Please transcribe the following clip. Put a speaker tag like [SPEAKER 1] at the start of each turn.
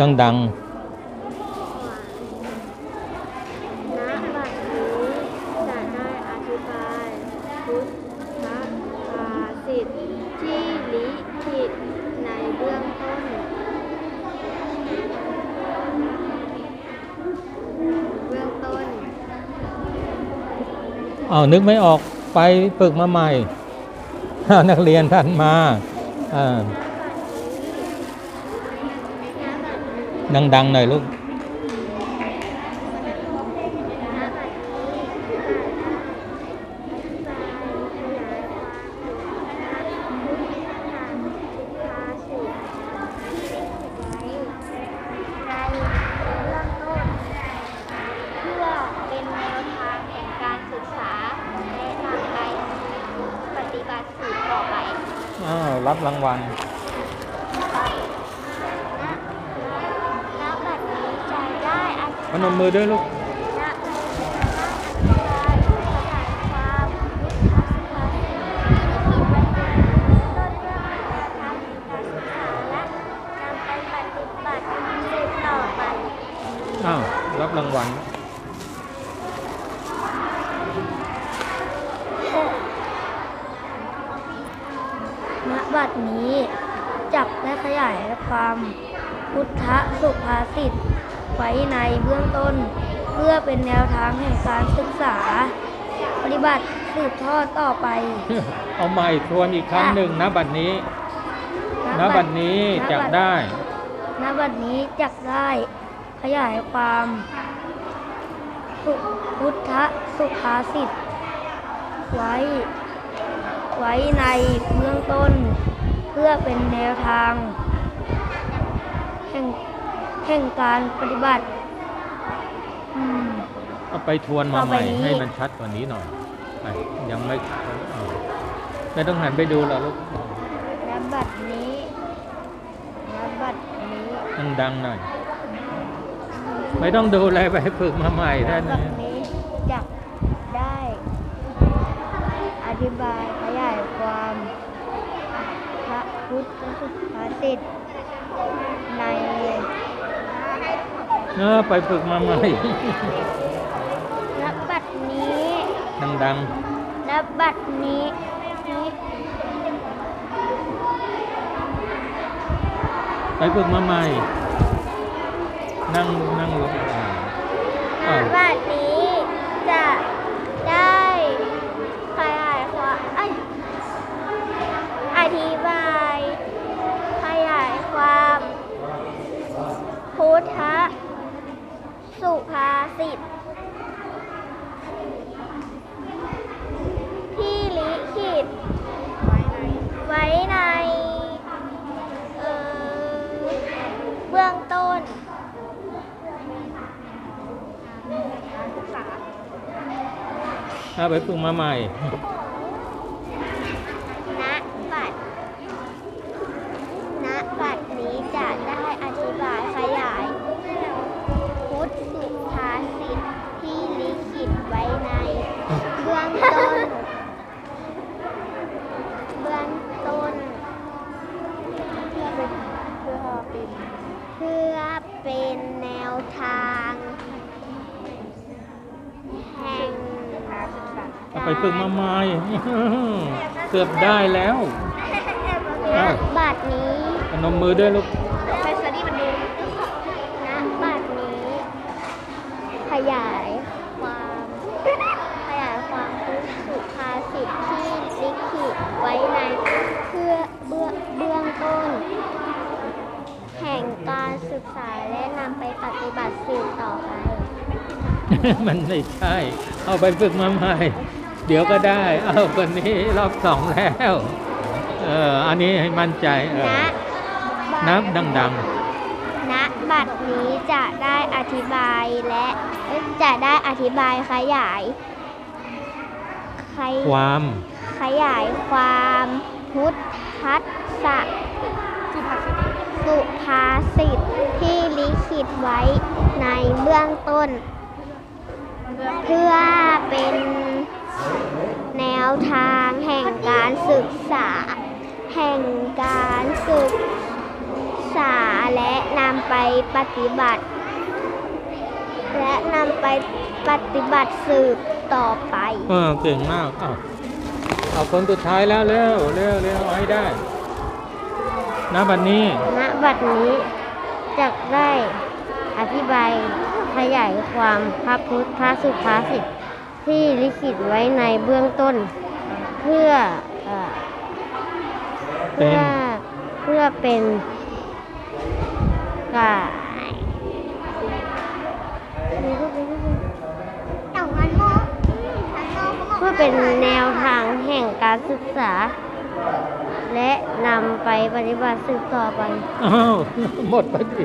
[SPEAKER 1] ดัง
[SPEAKER 2] ณบัดนี้จะได้อธิบายพุทธภาษิตที่ลิขิตในเบื้องต้นเบื้องต้น
[SPEAKER 1] เอานึกไม่ออกไปฝึกมาใหม่นักเรียนท่านมาอ่า ดังๆหน่อยลูก
[SPEAKER 2] เพื่อเป็นแนวทางแห่งการศึกษาและนำไปปฏิบัติสืบต่อไป
[SPEAKER 1] อ้าวรับรางวัล
[SPEAKER 2] ณณบัดนี้จะได้อธิ
[SPEAKER 1] พนมมือด้วยลูก
[SPEAKER 2] ณณอธิบายสถานความพุทธสุภาษิตที่ลิขิตไว้ในต้นเรื่องแนวทางแห่งการศึกษาและนำไปปฏิบัติสืบต่อไป
[SPEAKER 1] อ้าวรับรางวัล
[SPEAKER 2] ณบัดนี้ จักได้ขยายความพุทธสุภาษิต ไว้ในเบื้องต้น เพื่อเป็นแนวทางแห่งการศึกษา ปฏิบัติสืบทอดต่อไป
[SPEAKER 1] เอาใหม่ทวนอีกครั้งหนึ่งนะบัดนี้นะบัดนี้จะได้
[SPEAKER 2] ณบัดนี้จักได้ ขยายความสุพุทธสุภาษิตไว้ ไว้ในเบื้องต้น เพื่อเป็นแนวทาง แห่ง แห่งการปฏิบัติอืม
[SPEAKER 1] เอาไปทวนมา
[SPEAKER 2] ต่อ
[SPEAKER 1] ให
[SPEAKER 2] ไป
[SPEAKER 1] ม่
[SPEAKER 2] นี้
[SPEAKER 1] ให้มันชัดกว่านี้หน่อยไปยังไม่เออไม่ต้องหันไปดูหรอกลูก
[SPEAKER 2] ณบัดนี้ณบัดนี้
[SPEAKER 1] ดังๆหน่อย ไม่ต้องดูอะไรไปฝึกมาใหม่
[SPEAKER 2] ณ
[SPEAKER 1] แค่
[SPEAKER 2] บั
[SPEAKER 1] นี้
[SPEAKER 2] ดนี้จักได้ อธิบายขยายความพระพุทธสุภาษิต
[SPEAKER 1] เออไปฝึกมาใหม่
[SPEAKER 2] ณบัดนี้
[SPEAKER 1] ดัง
[SPEAKER 2] ณบัดนี้นี้
[SPEAKER 1] ๆ ไปฝึกมาใหม่ นั่งนั่งลงอ่า
[SPEAKER 2] ณ
[SPEAKER 1] อ้าว
[SPEAKER 2] บัดนี้จะได้ขยายความเอ้ยอธิบาย ขยายความ พุทธสุภ บ ที่ลิขิตไว้ในเอ่อเบื้องต้น
[SPEAKER 1] ถ้าไปปรุงมา
[SPEAKER 2] ให
[SPEAKER 1] ม่ ไปฝึกมาใหม่เกือบได้แล้ว
[SPEAKER 2] ณ
[SPEAKER 1] อ้าว
[SPEAKER 2] บัดนี้
[SPEAKER 1] พนมมือด้วยลูก
[SPEAKER 2] ไปสตี้มันดูณบัดนี้ ขยายความ ขยายความพุทธสุภาษิตที่ลิขิตไว้ในเพื่อเบื้องเบื้องต้น แห่งการศึกษาและนำไปปฏิบัติสืบต่อไป
[SPEAKER 1] มันไม่ใช่ เอาไปฝึกมาใหม่ เดี๋ยวก็ได้เอาคนนี้รอบสองแล้ว เอออันนี้ให้มั่นใจเอ
[SPEAKER 2] ณ
[SPEAKER 1] อนับดัง
[SPEAKER 2] ณบัดนี้จะได้อธิบายและเอ้ยจะได้อธิบายขยายขย
[SPEAKER 1] ๆ ความ
[SPEAKER 2] ขยายความพุทธัสสะสุภาษิตที่ลิขิตไว้ในเบื้องต้น เพื่อเป็นแน วทางแห่งการศึกษา แห่งการศึกษษาและนำไปปฏิบัติ และนำไปปฏิบัติสืบต่อไป
[SPEAKER 1] เออเก่งมากเอาเอาคนสุดท้ายแล้วเร็วเร็วเร็วเอาให้ได้ณบัดนี้
[SPEAKER 2] ณบัดนี้จะได้อธิบายขยายความพระพุทธสุภาษิต ที่ลิขิตไว้ในเบื้องต้น เพื่อเอ่อ
[SPEAKER 1] เป็
[SPEAKER 2] เพื่อนเพื่อเป็นกาเพื่อเป็นแนวทางแห่งการศึกษา และนำไปปฏิบัติสืบต่อไป
[SPEAKER 1] อ้าว หมดพอดี